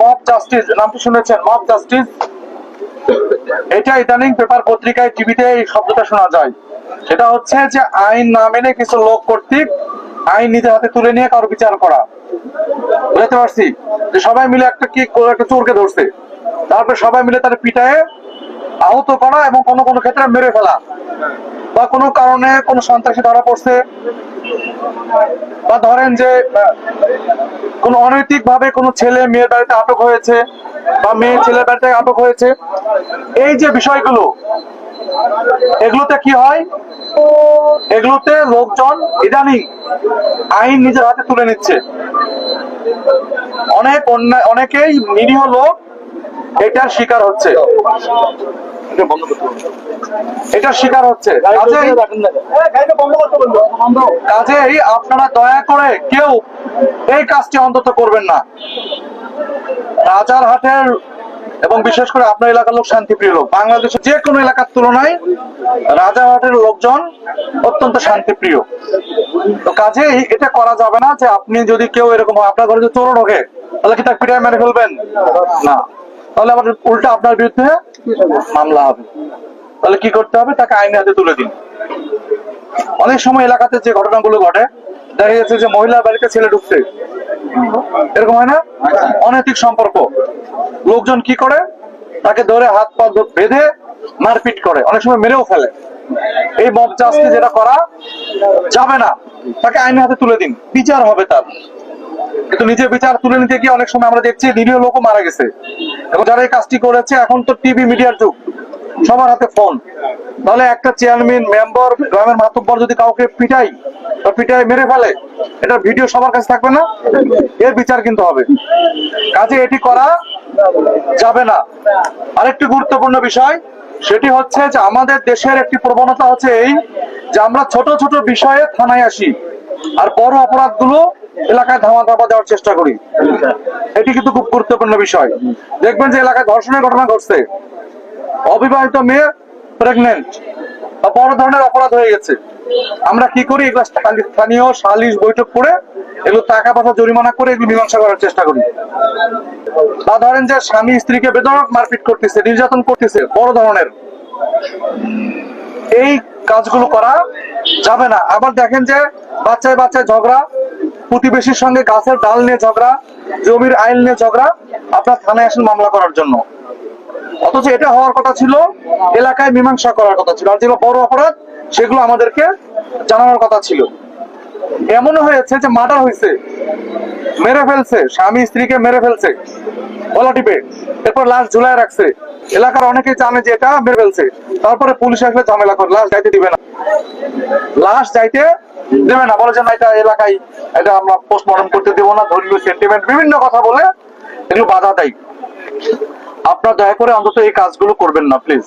Mob justice, নামটি শুনেছেন mob justice. এটা ইদানিং পেপার পত্রিকায়, টিভিতে এই শব্দটা শোনা যায়। হচ্ছে যে, আইন না মেনে কিছু লোক কর্তৃক আইন নিজের হাতে তুলে নিয়ে কারও বিচার করা। বুঝতে পারছি? যে সবাই মিলে একটা কি একটা চোরকে ধরছে। তারপরে সবাই মিলে তার পিটায়ে আহত করা এবং কোনো কোনো ক্ষেত্রে মেরে ফেলা। বা কোনো কারণে কোনো সন্ত্রাসী ধরা পড়ছে, বা ধরেন যে কোনো অনৈতিক ভাবে কোনো ছেলে মেয়ের বাড়িতে আটক হয়েছে, বা মেয়ে ছেলের বাড়িতে আটক হয়েছে, এই যে বিষয়গুলো, এগুলোতে কি হয়? এগুলোতে লোকজন ইদানিং আইন নিজের হাতে তুলে নিচ্ছে। অনেক অন্যায়, অনেকেই নিরীহ লোক এটার শিকার হচ্ছে। এটার শিকার হচ্ছে। কাজেই আপনারা দয়া করে কেউ এই কাজটি অন্তত করবেন না। রাজার হাটের এবং বিশেষ করে আপনার এলাকার লোক শান্তিপ্রিয় লোক। বাংলাদেশের যে কোনো এলাকার তুলনায় রাজারহাটের লোকজন অত্যন্ত শান্তিপ্রিয়। তো কাজেই এটা করা যাবে না যে আপনি যদি কেউ এরকম হয়, আপনার ঘরে যদি চোর ঢোকে তাহলে কি তার পিটায় মেরে ফেলবেন? না। তাহলে আবার উল্টা আপনার বিরুদ্ধে মামলা হবে। তাহলে কি করতে হবে? তাকে আইনে হাতে তুলে দিন। অনেক সময় এলাকাতে যে ঘটনাগুলো ঘটে, দেখা যাচ্ছে যে মহিলার বাড়িতে ছেলে ঢুকছে। এরকম হয় না? অনৈতিক সম্পর্ক। লোকজন কি করে? তাকে ধরে হাত পা বেঁধে মারপিট করে। অনেক সময় মেরেও ফেলে। এই মব জাস্তি যেটা করা যাবে না। তাকে আইনের হাতে তুলে দিন। বিচার হবে তার। কিন্তু নিজে বিচার তুলে নিতে গিয়ে অনেক সময় আমরা দেখছি নিরীহ লোকও মারা গেছে। এবং যারা এই কাজটি করেছে, এখন তো টিভি মিডিয়ার যুগ। সবার হাতে ফোন। তাহলে একটা চেয়ারম্যান, মেম্বার, গ্রামের মাতব্বর যদি কাউকে পিটাই বা পিটাই মেরে ফেলে এটা ভিডিও সবার কাছে থাকবে না? এর বিচার কিন্তু হবে। কাজে এটি করা যাবে না। আরেকটি গুরুত্বপূর্ণ বিষয়, সেটি হচ্ছে যে আমাদের দেশের একটি প্রবণতা হচ্ছে এই যে আমরা ছোট ছোট বিষয়ে থানায় আসি। আর বড় অপরাধগুলো এলাকায় ধামা ধাপা দেওয়ার চেষ্টা করি। এটি কিন্তু খুব গুরুত্বপূর্ণ বিষয়। দেখবেন যে এলাকায় ধর্ষণের ঘটনা ঘটছে। অবিবাহিত মেয়ে প্রেগনেন্ট বা বড় ধরনের অপরাধ হয়ে গেছে। আমরা কি করি? এগুলো স্থানীয় সালিশ বৈঠক করে এগুলো টাকা পয়সা জরিমানা করে এগুলো মীমাংসা করার চেষ্টা করি। বা ধরেন যে স্বামী স্ত্রীকে বেদনক মারপিট করতেছে, নির্যাতন করতেছে, বড় ধরনের। এই কাজগুলো করা যাবে না। আবার দেখেন যে বাচ্চায় বাচ্চায় ঝগড়া, প্রতিবেশীর সঙ্গে গাছের ডাল নিয়ে ঝগড়া, জমির আইন নিয়ে ঝগড়া, আপনার থানায় আসেন মামলা করার জন্য। অথচ এটা হওয়ার কথা ছিল, এলাকায় মীমাংসা করার কথা ছিল। আর যেগুলো বড় অপরাধ, সেগুলো আমাদেরকে জানানোর কথা ছিল। এমনও হয়েছে যে মার্ডার হয়েছে, মেরে ফেলছে, স্বামী স্ত্রীকে মেরে ফেলছে। গলা এরপর লাশ ঝুলায় রাখছে। এলাকার অনেকে জানে যে এটা মেরে ফেলছে। তারপরে পুলিশ আসলে ঝামেলা করে, লাশ যাইতে দিবে না। লাশ যাইতে দেবে না। বলে যে, না, এটা এলাকায়, এটা আমরা পোস্টমর্টম করতে দেবো না। ধর্মীয় সেন্টিমেন্ট বিভিন্ন কথা বলে এগুলো বাধা দেয়। আপনার দয়া করে অন্তত এই কাজগুলো করবেন না প্লিজ